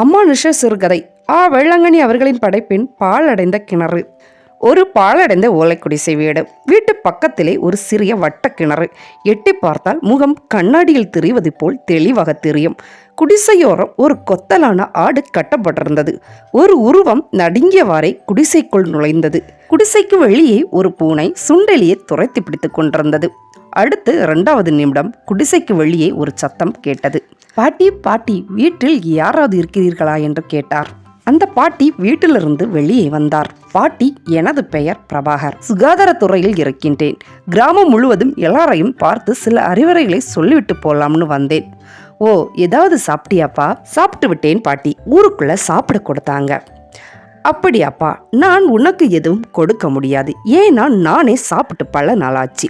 அம்மானுஷ சிறுகதை. ஆ வெள்ளங்கனி அவர்களின் படைப்பின் பாழடைந்த கிணறு. ஒரு பாழடைந்த ஓலை குடிசை வீடு. வீட்டு பக்கத்திலே ஒரு சிறிய வட்ட கிணறு. எட்டி பார்த்தால் முகம் கண்ணாடியில் தெரிவது போல் தெளிவாக தெரியும். குடிசையோரம் ஒரு கொத்தலான ஆடு கட்டப்பட்டிருந்தது. ஒரு உருவம் நடுங்கியவாறே குடிசைக்குள் நுழைந்தது. குடிசைக்கு வெளியே ஒரு பூனை சுண்டெலியை துரைத்து பிடித்துக் கொண்டிருந்தது. அடுத்து இரண்டாவது நிமிடம் குடிசைக்கு வெளியே ஒரு சத்தம் கேட்டது. பாட்டி பாட்டி வீட்டில் யாராவது இருக்கிறீர்களா என்று கேட்டார். அந்த பாட்டி வீட்டிலிருந்து வெளியே வந்தார். பாட்டி எனது பெயர் பிரபாகர். சுகாதாரத்துறையில் இருக்கின்றேன். கிராமம் முழுவதும் எல்லாரையும் பார்த்து சில அறிவுரைகளை சொல்லிவிட்டு போலாம்னு வந்தேன். ஓ ஏதாவது சாப்பிட்டியாப்பா? சாப்பிட்டு விட்டேன் பாட்டி. ஊருக்குள்ள சாப்பிட கொடுத்தாங்க. அப்படியாப்பா நான் உனக்கு எதுவும் கொடுக்க முடியாது. ஏன்னா நானே சாப்பிட்டு பல நாளாச்சு.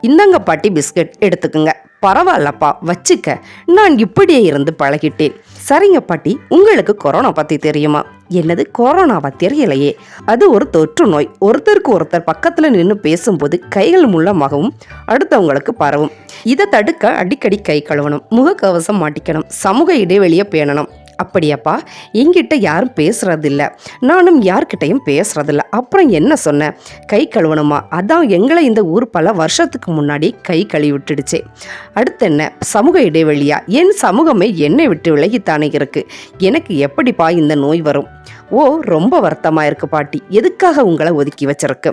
இந்தங்க பாட்டி பிஸ்கட் எடுத்துக்குங்க. பரவாயில்லப்பா வச்சுக்க. நான் இப்படியே இருந்து பழகிட்டேன். சரிங்க பாட்டி உங்களுக்கு கொரோனா பற்றி தெரியுமா? என்னது கொரோனாவா தெரியலையே. அது ஒரு தொற்று நோய். ஒருத்தருக்கு ஒருத்தர் பக்கத்தில் நின்று பேசும்போது கைகள் மூலமாகவும் அடுத்தவங்களுக்கு பரவும். இதை தடுக்க அடிக்கடி கை கழுவணும். முகக்கவசம் மாட்டிக்கணும். சமூக இடைவெளியை பேணணும். அப்படியாப்பா? என்கிட்ட யாரும் பேசுறதில்ல. நானும் யார்கிட்டையும் பேசுறதில்ல. அப்புறம் என்ன சொன்னேன் கை கழுவணுமா? அதான் எங்களை இந்த ஊர் பல வருஷத்துக்கு முன்னாடி கை கழுவி விட்டுடுச்சே அடுத்து என்ன? சமூக இடைவெளியா? என் சமூகமே என்னை விட்டு விலகித்தானே இருக்கு. எனக்கு எப்படிப்பா இந்த நோய் வரும்? ஓ ரொம்ப வருத்தமாக இருக்கு பாட்டி. எதுக்காக உங்களை ஒதுக்கி வச்சிருக்கு?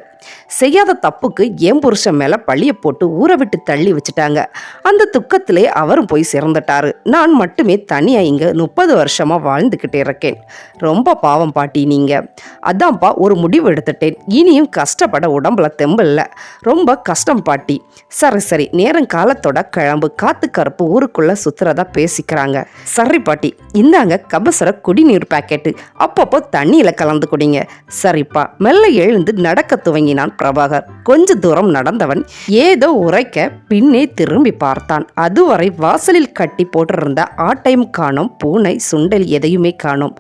செய்யாத தப்புக்கு என் புருஷன் மேலே பழிய போட்டு ஊரை விட்டு தள்ளி வச்சுட்டாங்க. அந்த துக்கத்திலே அவரும் போய் சிறந்துட்டாரு நான் மட்டுமே தனியாக இங்கே முப்பது வருஷமாக வாழ்ந்துக்கிட்டே இருக்கேன். ரொம்ப பாவம் பாட்டி நீங்கள் அதான்ப்பா ஒரு முடிவு எடுத்துட்டேன். இனியும் கஷ்டப்பட உடம்புல தெம்பில்ல ரொம்ப கஷ்டம் பாட்டி. சரி சரி. நேரம் காலத்தோட கிளம்பு. காத்து கருப்பு ஊருக்குள்ளே சுற்றுறதா பேசிக்கிறாங்க. சரி பாட்டி. இந்தாங்க கபசுர குடிநீர் பாக்கெட்டு. அப்பப்போ தண்ணியில் கலந்து குடிங்க. சரிப்பா. மெல்ல எழுந்து நடக்க துவங்கினான் பிரபாகர். கொஞ்ச தூரம் நடந்தவன் ஏதோ உரைக்க பின்னே திரும்பி பார்த்தான். அதுவரை வாசலில் கட்டி போட்டிருந்த ஆட்டையும் காணோம் பூனை சுண்டல் எதையுமே காணோம்.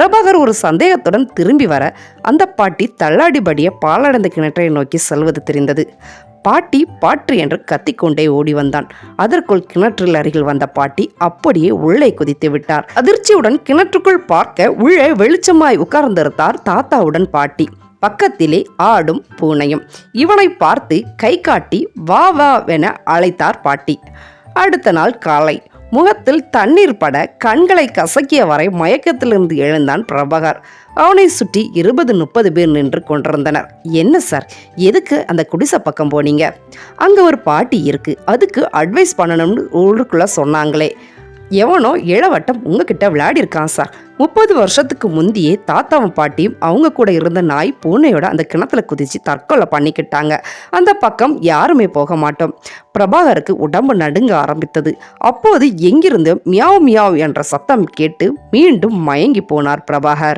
பிரபாகர் ஒரு சந்தேகத்துடன் திரும்பி வர அந்த பாட்டி தள்ளாடிபடிய பாலடைந்த கிணற்றை நோக்கி செல்வது தெரிந்தது. பாட்டி பாற்று என்று கத்திக்கொண்டே ஓடி வந்தான் அதற்குள் கிணற்றில் அருகில் வந்த பாட்டி அப்படியே உள்ளே குதித்து விட்டார். அதிர்ச்சியுடன் கிணற்றுக்குள் பார்க்க உள்ளே வெளிச்சமாய் உட்கார்ந்திருந்தார் தாத்தாவுடன் பாட்டி. பக்கத்திலே ஆடும் பூனையும். இவனை பார்த்து கை காட்டி வா வா வென அழைத்தார் பாட்டி. அடுத்த நாள் காலை. முகத்தில் தண்ணீர் பட கண்களை கசக்கிய வரை மயக்கத்திலிருந்து எழுந்தான் பிரபாகர். அவனை சுற்றி இருபது முப்பது பேர் நின்று கொண்டிருந்தனர். என்ன சார்? எதுக்கு அந்த குடிசை பக்கம் போனீங்க? அங்கே ஒரு பாட்டி இருக்கு. அதுக்கு அட்வைஸ் பண்ணணும்னு ஊருக்குள்ளே சொன்னாங்களே. எவனோ இளவட்டம் உங்ககிட்ட விளையாடி இருக்கான் சார். முப்பது வருஷத்துக்கு முந்தியே தாத்தாவும் பாட்டியும் அவங்க கூட இருந்த நாய் பூனையோட அந்த கிணத்துல குதிச்சு தற்கொலை பண்ணிக்கிட்டாங்க. அந்த பக்கம் யாருமே போக மாட்டோம். பிரபாகருக்கு உடம்பு நடுங்க ஆரம்பித்தது. அப்போது எங்கிருந்து மியாவ் மியாவ் என்ற சத்தம் கேட்டு மீண்டும் மயங்கி போனார் பிரபாகர்.